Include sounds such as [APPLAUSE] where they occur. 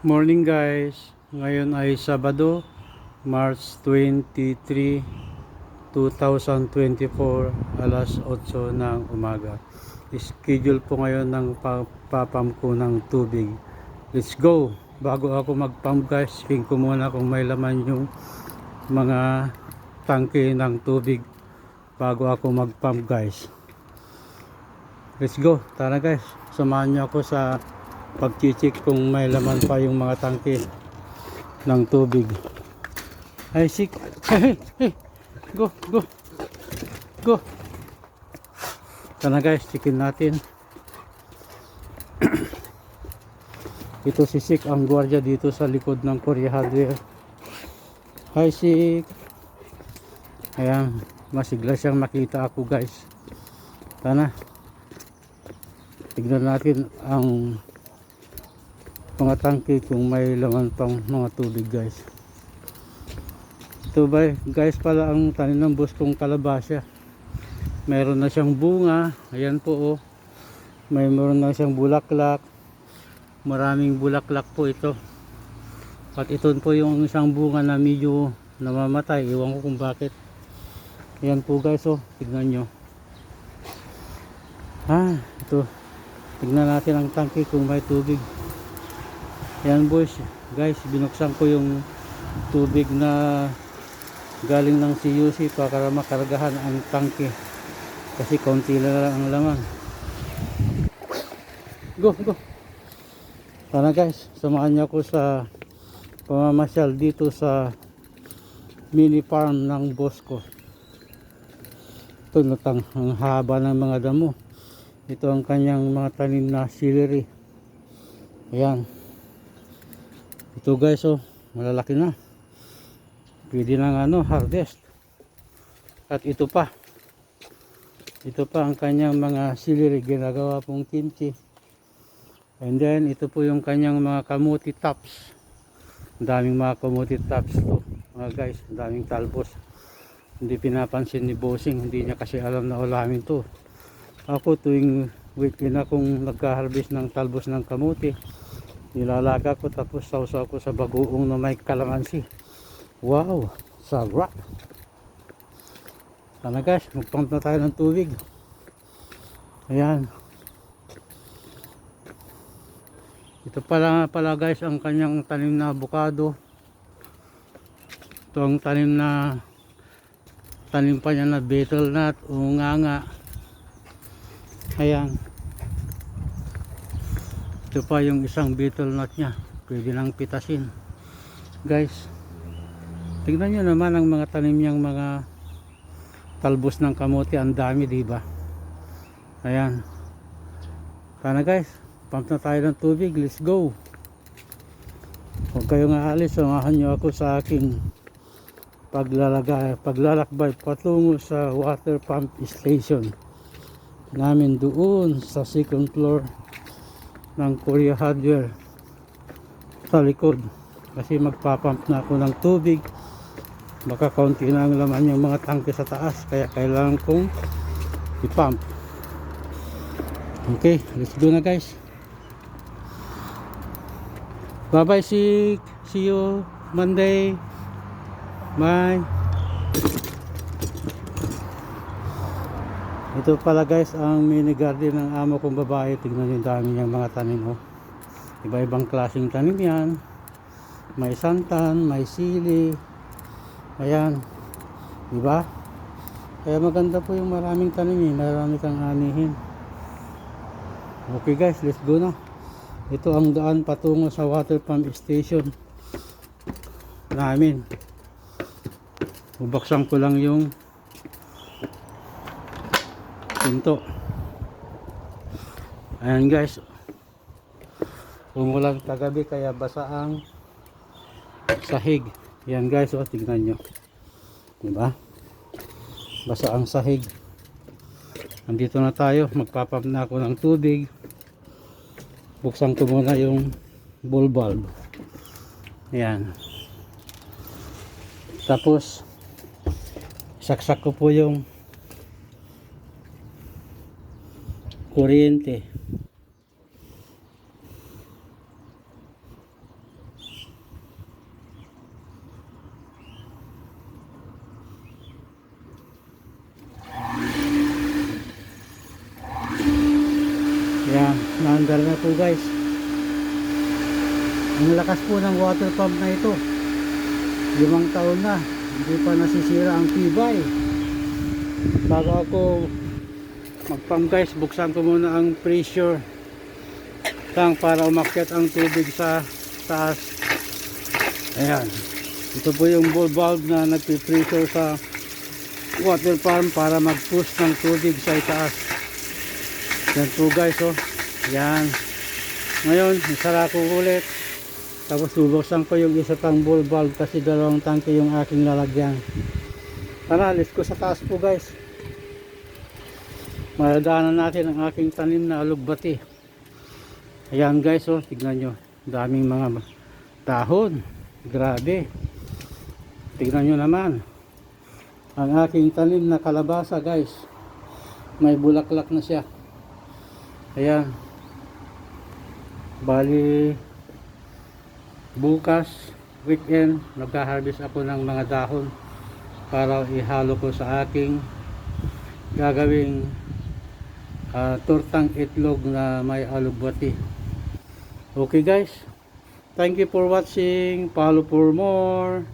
Morning guys, ngayon ay Sabado, March 23, 2024, alas 8 ng umaga. Schedule po ngayon ng papam ko ng tubig. Let's go! Bago ako mag-pump guys, tingin ko muna kung may laman yung mga tangke ng tubig bago ako mag-pump guys. Let's go! Tara guys, samahan niyo ako sa pagchichik kung may laman pa yung mga tangke ng tubig. Ay sik [LAUGHS] go go go. Sana guys chikin natin. [CLEARS THROAT] Ito si Sik ang gwardiya dito sa likod ng Korea Hardware. Hi Sik. Ayan masigla siyang makita ako guys. Sana tignan natin ang mga tangke kung may laman pang mga tubig guys. Ito ba guys pala ang tanim ng boss kong kalabasya meron na siyang bunga. Ayan po oh. May meron na siyang bulaklak. Maraming bulaklak po ito. At ito po yung isang bunga na medyo namamatay. Iwan ko kung bakit. Ayan po guys oh. Tignan nyo. Ah ito. Tignan natin ang tangke kung may tubig yan boys, guys, binuksan ko yung tubig na galing ng CUC para makargahan ang tangke. Kasi konti lang ang laman. Go, go. Sana guys, samahan niyo ako sa pamamasyal dito sa mini farm ng boss ko. Ito natang ang haba ng mga damo. Ito ang kanyang mga tanim na celery. Ayan. Ito guys oh, malalaki na. Pwede nang ano, harvest. At ito pa. Ito pa ang kanyang mga celery ginagawa pong kimchi. And then ito po yung kanyang mga kamuti tops. Daming mga kamuti tops to. Mga guys, daming talbos. Hindi pinapansin ni Bossing, hindi niya kasi alam na ulamin to. Ako tuwing weekly na kung nagka-harvest ng talbos ng kamuti, nilalaga ko tapos sausaw ko sa bagoong na may kalamansi. Wow sarap. Sana guys magpump na tayo ng tubig. Ayan. Ito pala pala guys ang kanyang tanim na avocado ito ang tanim na tanim pa niya na betel nut unganga ayan ito pa yung isang beetle nut nya pwede lang pitasin. Guys tignan nyo naman ang mga tanim niyang mga talbos ng kamote. Ang dami diba ayan. Sana guys. Pump na tayo ng tubig. Let's go. Huwag kayong aalis. Samahan nyo ako sa aking paglalagay paglalakbay patungo sa water pump station namin doon sa second floor ng Korea Hardware sa likod. Kasi magpapump na ako ng tubig. Baka kaunti na ang laman yung mga tangke sa taas kaya kailangan kong ipump. Okay let's go na guys. Bye bye see, see you Monday. Bye ito pala guys ang mini garden ng amo kong babae. Tignan yung dami niyang mga tanim oh. iba ibang klaseng tanim yan. May santan, may sili. Ayan. Diba? Kaya maganda po yung maraming tanim eh. Marami kang anihin. Okay guys let's go na. Ito ang daan patungo sa water pump station namin. Bubaksan ko lang yung pinto. Ayan guys. Umulan kagabi kaya basa ang sahig. Yan guys oh tingnan nyo. Diba? Basa ang sahig. Andito na tayo. Magpapap na ako ng tubig. Buksan ko muna yung ball bulb. Yan tapos saksak ko po yung kuryente. Yan naandar na po guys. Ang lakas po ng water pump na ito. Limang taon na. Hindi pa nasisira ang tibay. Bago ako mag-pump guys, buksan ko muna ang pressure tank para umakyat ang tubig sa taas. Ayan. Ito po yung ball valve na nagpipressure sa water pump para mag-push ng tubig sa itaas. Yan po guys oh. Yan. Ngayon, isara ko ulit. Tapos lulusan ko yung isa pang ball valve kasi dalawang tangke yung aking lalagyan. Tara, alis ko sa taas po guys. Maradaanan natin ang aking tanim na alugbati. Ayan guys oh, tignan nyo. Daming mga dahon. Grabe. Tignan nyo naman. Ang aking tanim na kalabasa guys. May bulaklak na siya. Ayan. Bali bukas weekend nagka-harvest ako ng mga dahon para ihalo ko sa aking gagawing ah, tortang itlog na may alugbati. Okay guys. Thank you for watching. Follow for more.